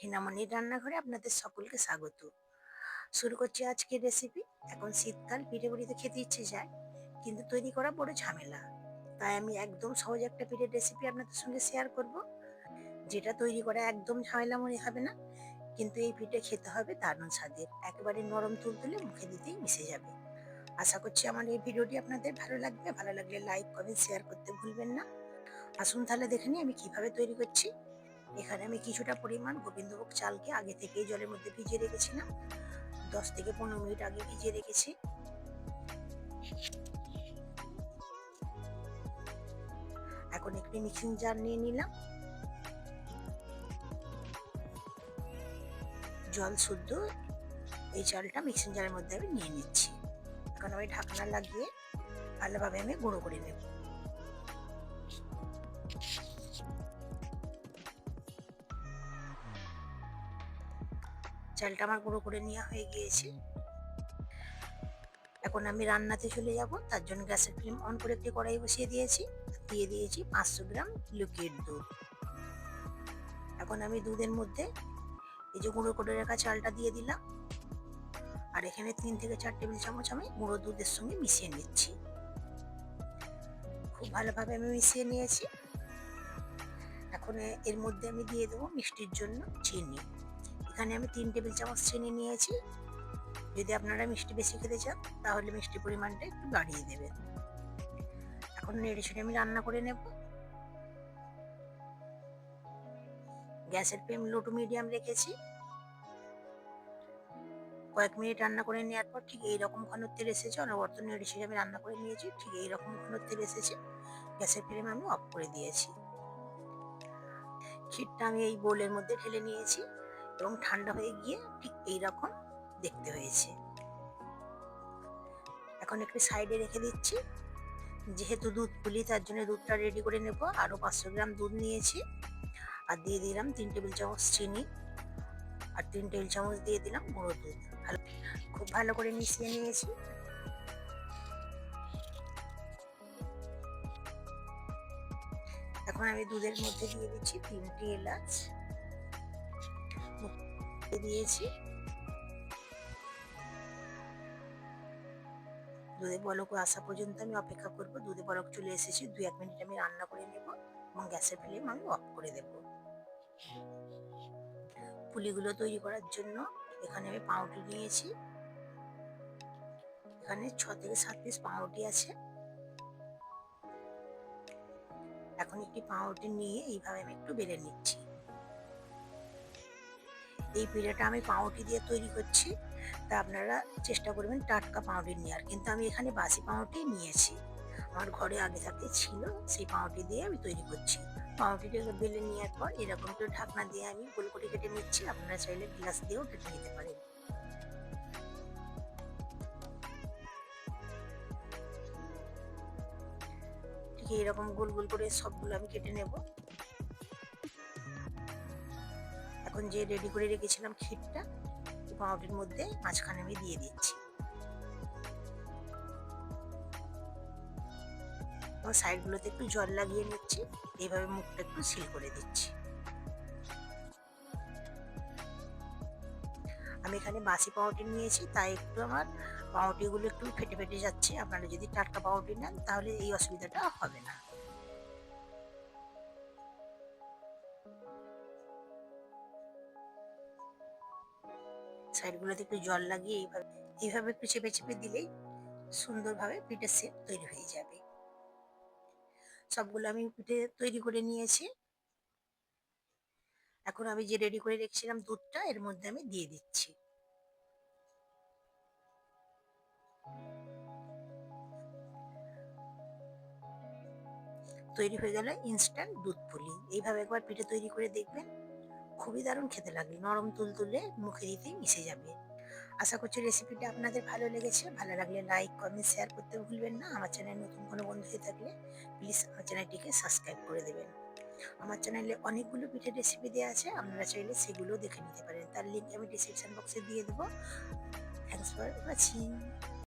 হিনামণির রান্নাঘরে আপনাদের সকলকে স্বাগত। শুরু করছি আজকের রেসিপি এখন শীতকাল পিঠে পুড়িতে খেতে ইচ্ছে যায়, কিন্তু তৈরি করা বড় ঝামেলা। তাই আমি একদম সহজ একটা পিঠের রেসিপি আপনাদের সঙ্গে শেয়ার করব। যেটা তৈরি করা একদম ঝামেলা মনে হবে না, কিন্তু এই পিঠে খেতে হবে দারুণ স্বাদের। একেবারে নরম তুলতুলে মুখে দিতেই মিশে যাবে। আশা করছি আমার এই ভিডিওটি আপনাদের ভালো লাগবে। ভালো লাগলে লাইক কমেন্ট শেয়ার করতে ভুলবেন না। আসুন তাহলে দেখে নিই আমি কীভাবে তৈরি করছি। এখানে আমি কিছুটা পরিমাণ গোবিন্দভোগ চালকে আগে থেকেই জলের মধ্যে ভিজিয়ে রেখেছিলাম। দশ থেকে পনেরো মিনিট আগে ভিজিয়ে রেখেছি। এখন একটি মিক্সিং জার নিয়ে নিলাম। জল শুদ্ধ এই চালটা মিক্সিং জারের মধ্যে আমি নিয়ে নিচ্ছি। এখন আমি ঢাকনা লাগিয়ে ভালোভাবে আমি গুঁড়ো করে নেব। চালটা আমার গুঁড়ো করে নেওয়া হয়ে গিয়েছে। এখন আমি রান্নাতে চলে যাব। তার জন্য গ্যাসের ফ্লেম অন করে একটি কড়াই বসিয়ে দিয়েছি। দিয়ে দিয়েছি পাঁচশো গ্রাম লিকুইড দুধ। এখন আমি দুধের মধ্যে এই যে গুঁড়ো করে রাখা চালটা দিয়ে দিলাম। আর এখানে তিন থেকে চার টেবিল চামচ আমি গুঁড়ো দুধের সঙ্গে মিশিয়ে নিচ্ছি। খুব ভালোভাবে আমি মিশিয়ে নিয়েছি। এখন এর মধ্যে আমি দিয়ে দেবো মিষ্টির জন্য চিনি। এখানে আমি তিন টেবিল চামচ চিনি নিয়েছি। যদি আপনারা মিষ্টি বেশি খেতে চান, তাহলে মিষ্টি পরিমাণটা একটু বাড়িয়ে দেবেন। এখন নেড়ে ছেড়ে আমি রান্না করে নেব। গ্যাসের ফ্লেম লো টু মিডিয়াম রেখেছি। কয়েক মিনিট রান্না করে নেওয়ার পর ঠিক এইরকম ঘনত্বের এসেছে। অনবর্ত নেড়ে ছেড়ে আমি রান্না করে নিয়েছি, ঠিক এইরকম ঘনত্বের এসেছে। গ্যাসের ফ্লেম আমি অফ করে দিয়েছি। ক্ষীরটা আমি এই বোলের মধ্যে ঢেলে নিয়েছি। এবং ঠান্ডা হয়ে গিয়ে ঠিক এইরকম দেখতে হয়েছে। এখন একটু সাইডে রেখে দিচ্ছি। যেহেতু দুধ পুলি, তার জন্য দুধটা রেডি করে নেব। আরও পাঁচশো গ্রাম দুধ নিয়েছি। আর দিয়ে দিলাম তিন টেবিল চামচ চিনি। আর তিন টেবিল চামচ দিয়ে দিলাম গুঁড়ো দুধ। খুব ভালো করে মিশিয়ে নিয়েছি। এখন আমি দুধের মধ্যে দিয়ে দিচ্ছি তিনটি এলাচ। দিয়েছি। দুধে বলক আসা পর্যন্ত আমি অপেক্ষা করব। দুধে বলক চলে এসেছি। দু এক মিনিট আমি রান্না করে নেব এবং গ্যাসের ফ্লেম আমি অফ করে দেব। পুলিগুলো তৈরি করার জন্য এখানে আমি পাউরুটি নিয়েছি। এখানে ছ থেকে সাত পিস পাউরুটি আছে। এখন একটি পাউরুটি নিয়ে এইভাবে আমি একটু বেলে নিচ্ছি। এই পিঠাটা আমি পাউরুটি দিয়ে তৈরি করছি। তা আপনারা চেষ্টা করবেন টাটকা পাউরুটি নেওয়ার কিন্তু আমি এখানে বাসি পাউরুটি নিয়েছি। আমার ঘরে আগে থাকতে ছিল, সেই পাউরুটি দিয়ে আমি তৈরি করছি। পাউরুটিটা বেলে নেওয়ার পর এরকম একটু ঢাকনা দিয়ে আমি গোল করে কেটে নিচ্ছি। আপনারা চাইলে গ্লাস দিয়েও কেটে নিতে পারেন। ঠিক এইরকম গোল গোল করে সবগুলো আমি কেটে নেব। এখন যে রেডি করে রেখেছিলাম ক্ষীরটা পাউরুটির মধ্যে মাঝখানে আমি দিয়ে দিচ্ছি। এবং সাইডগুলোতে একটু জল লাগিয়ে নিচ্ছি, এইভাবে মুখটা একটু সিল করে দিচ্ছি। আমি এখানে বাসি পাউরুটি নিয়েছি, তাই একটু আমার পাউরুটিগুলো একটু ফেটে ফেটে যাচ্ছে। আপনারা যদি টাটকা পাউরুটি নেন, তাহলে এই অসুবিধাটা হবে না। সাইডগুলোতে একটু জল লাগিয়ে এইভাবে এইভাবে একটু চেপে চেপে দিলেই সুন্দরভাবে পিঠের শেপ তৈরি হয়ে যাবে। সবগুলো আমি পিঠে তৈরি করে নিয়েছি। এখন আমি যে রেডি করে রেখেছিলাম দুধটা, এর মধ্যে আমি দিয়ে দিচ্ছি। তৈরি হয়ে গেল ইনস্ট্যান্ট দুধ পুলি। এইভাবে একবার পিঠে তৈরি করে দেখবেন খুবই দারুণ খেতে লাগে নরম তুলতুলে মুখে দিতেই মিশে যাবে। আশা করছি রেসিপিটা আপনাদের ভালো লেগেছে। ভালো লাগলে লাইক কমেন্ট শেয়ার করতে ভুলবেন না। আমার চ্যানেল নতুন কোনো বন্ধু হয়ে থাকলে প্লিজ আমার চ্যানেলটিকে সাবস্ক্রাইব করে দেবেন। আমার চ্যানেলে অনেকগুলো পিঠের রেসিপি দেওয়া আছে। আপনারা চাইলে সেগুলো দেখে নিতে পারেন। তার লিঙ্ক আমি ডিসক্রিপশন বক্সে দিয়ে দেবো। Thanks for watching